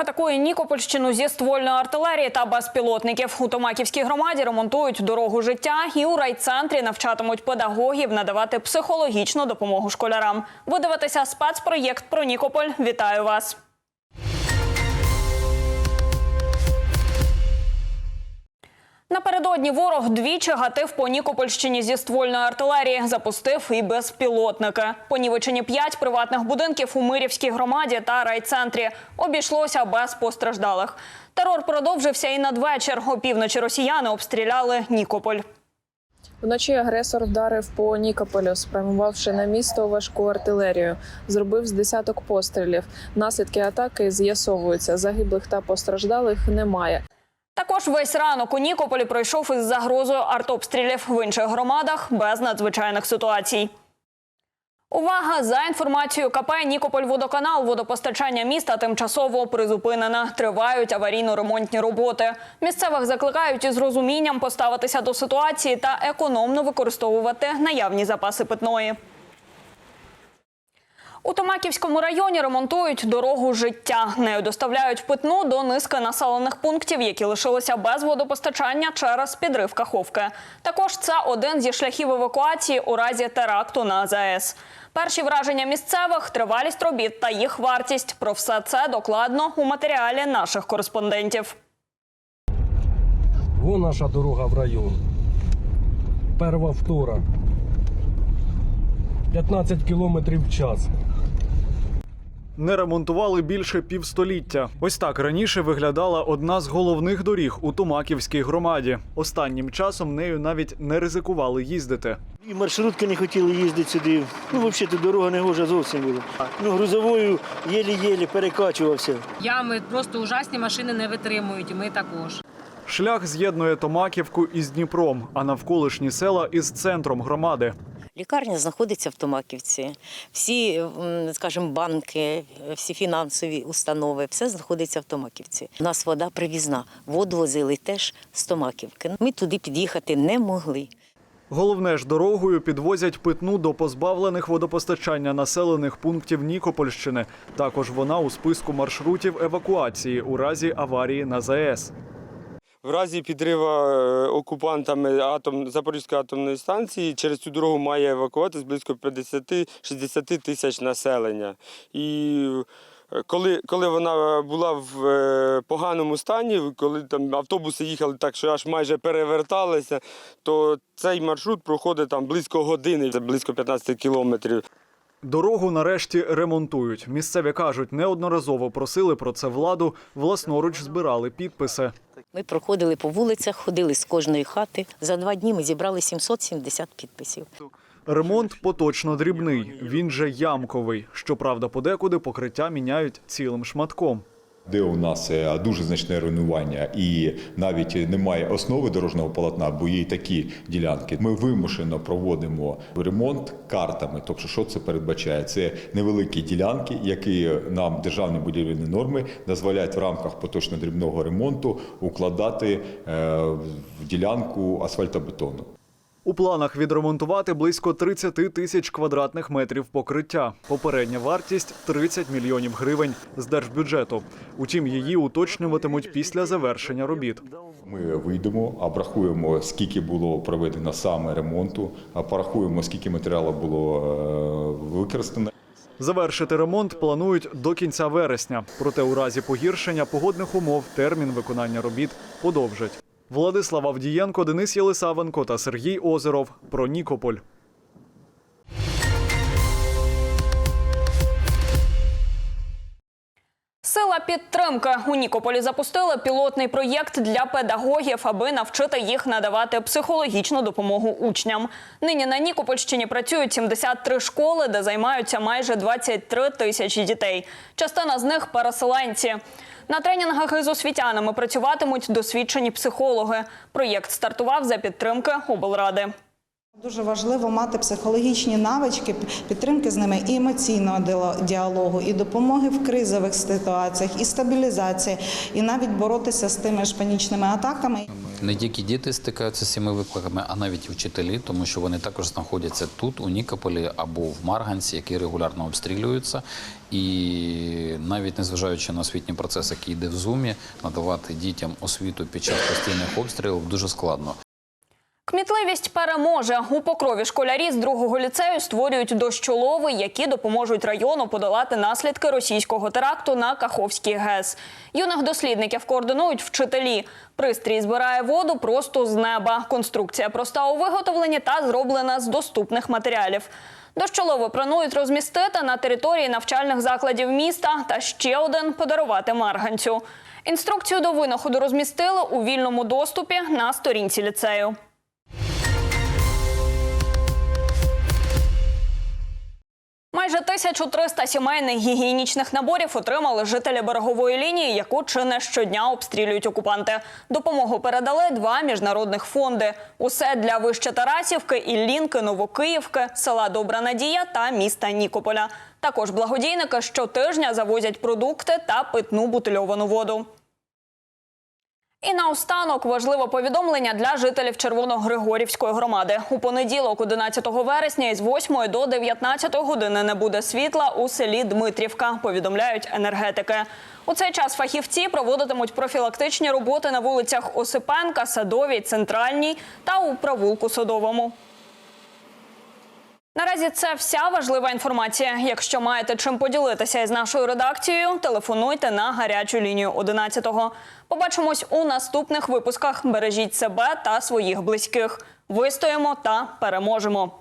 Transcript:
Ворог атакує Нікопольщину зі ствольної артилерії та безпілотників. У Томаківській громаді ремонтують дорогу життя і у райцентрі навчатимуть педагогів надавати психологічну допомогу школярам. Ви дивитеся спецпроєкт про Нікополь. Вітаю вас. Напередодні ворог двічі гатив по Нікопольщині зі ствольної артилерії, запустив і безпілотники. Понівечені п'ять приватних будинків у Мирівській громаді та райцентрі. Обійшлося без постраждалих. Терор продовжився і надвечір. Опівночі росіяни обстріляли Нікополь. Вночі агресор вдарив по Нікополю, спрямувавши на місто важку артилерію. Зробив з десяток пострілів. Наслідки атаки з'ясовуються. Загиблих та постраждалих немає. Також весь ранок у Нікополі пройшов із загрозою артобстрілів в інших громадах без надзвичайних ситуацій. Увага! За інформацією КП Нікополь-Водоканал водопостачання міста тимчасово призупинено. Тривають аварійно-ремонтні роботи. Місцевих закликають із розумінням поставитися до ситуації та економно використовувати наявні запаси питної. У Томаківському районі ремонтують дорогу життя. Нею доставляють питну до низки населених пунктів, які лишилися без водопостачання через підрив каховки. Також це один зі шляхів евакуації у разі теракту на АЗС. Перші враження місцевих, тривалість робіт та їх вартість. Про все це докладно у матеріалі наших кореспондентів. Вон наша дорога в район. Перва втора. 15 кілометрів в час. Не ремонтували більше півстоліття. Ось так раніше виглядала одна з головних доріг у Томаківській громаді. Останнім часом нею навіть не ризикували їздити. І маршрутки не хотіли їздити сюди. Ну, взагалі, тут дорога не гожа зовсім була. Ну, грузовою єлі-єлі перекачувався. Ями просто ужасні машини не витримують, і ми також. Шлях з'єднує Томаківку із Дніпром, а навколишні села із центром громади. Лікарня знаходиться в Томаківці. Всі, скажімо, банки, всі фінансові установи, все знаходиться в Томаківці. У нас вода привізна. Воду возили теж з Томаківки. Ми туди під'їхати не могли. Головне ж дорогою підвозять питну до позбавлених водопостачання населених пунктів Нікопольщини. Також вона у списку маршрутів евакуації у разі аварії на ЗАЕС. В разі підриву е, окупантами атом Запорізької атомної станції через цю дорогу має евакуватись близько 50-60 тисяч населення. І е, коли, коли вона була в е, поганому стані, коли там автобуси їхали так, що аж майже переверталися, то цей маршрут проходить там близько години, близько 15 кілометрів. Дорогу нарешті ремонтують. Місцеві кажуть, неодноразово просили про це владу, власноруч збирали підписи. Ми проходили по вулицях, ходили з кожної хати. За два дні ми зібрали 770 підписів. Ремонт поточно дрібний. Він же ямковий. Щоправда, подекуди покриття міняють цілим шматком. Де у нас е, дуже значне руйнування і навіть немає основи дорожнього полотна, бо є й такі ділянки. Ми вимушено проводимо ремонт картами. Тобто, що це передбачає? Це невеликі ділянки, які нам державні будівельні норми дозволяють в рамках поточно дрібного ремонту укладати е, в ділянку асфальтобетону. У планах відремонтувати близько 30 тисяч квадратних метрів покриття. Попередня вартість 30 мільйонів гривень з держбюджету. Утім, її уточнюватимуть після завершення робіт. Ми вийдемо, обрахуємо, скільки було проведено саме ремонту, порахуємо, скільки матеріалу було е, використано. Завершити ремонт планують до кінця вересня. Проте у разі погіршення погодних умов термін виконання робіт подовжать. Владислав Авдієнко, Денис Єлисавенко та Сергій Озеров про Нікополь. Сила підтримки у Нікополі запустили пілотний проєкт для педагогів, аби навчити їх надавати психологічну допомогу учням. Нині на Нікопольщині працюють 73 школи, де займаються майже 23 тисячі дітей. Частина з них переселенці. На тренінгах із освітянами працюватимуть досвідчені психологи. Проєкт стартував за підтримки облради. Дуже важливо мати психологічні навички підтримки з ними і емоційного діало- діалогу, і допомоги в кризових ситуаціях, і стабілізації, і навіть боротися з тими ж панічними атаками. Не тільки діти стикаються з цими викликами, а навіть вчителі, тому що вони також знаходяться тут, у Нікополі або в Марганці, які регулярно обстрілюються. І навіть незважаючи на освітній процес, який йде в зумі, надавати дітям освіту під час постійних обстрілів дуже складно. Кмітливість переможе. У покрові школярі з другого ліцею створюють дощолови, які допоможуть району подолати наслідки російського теракту на Каховський ГЕС. Юних дослідників координують вчителі. Пристрій збирає воду просто з неба. Конструкція проста у виготовленні та зроблена з доступних матеріалів. Дощолови планують розмістити на території навчальних закладів міста та ще один подарувати марганцю. Інструкцію до винаходу розмістили у вільному доступі на сторінці ліцею. Майже 1300 сімейних гігієнічних наборів отримали жителі берегової лінії, яку чи не щодня обстрілюють окупанти. Допомогу передали два міжнародних фонди. Усе для вище Тарасівки, Іллінки, Новокиївки, села Добра Надія та міста Нікополя. Також благодійники щотижня завозять продукти та питну бутильовану воду. І наостанок важливе повідомлення для жителів Червоногригорівської громади. У понеділок, 11 вересня, із 8 до 19 години не буде світла у селі Дмитрівка. Повідомляють енергетики. У цей час фахівці проводитимуть профілактичні роботи на вулицях Осипенка, Садовій, Центральній та у провулку Садовому. Наразі це вся важлива інформація. Якщо маєте чим поділитися із нашою редакцією, телефонуйте на гарячу лінію 11-го. Побачимось у наступних випусках. Бережіть себе та своїх близьких. Вистоїмо та переможемо.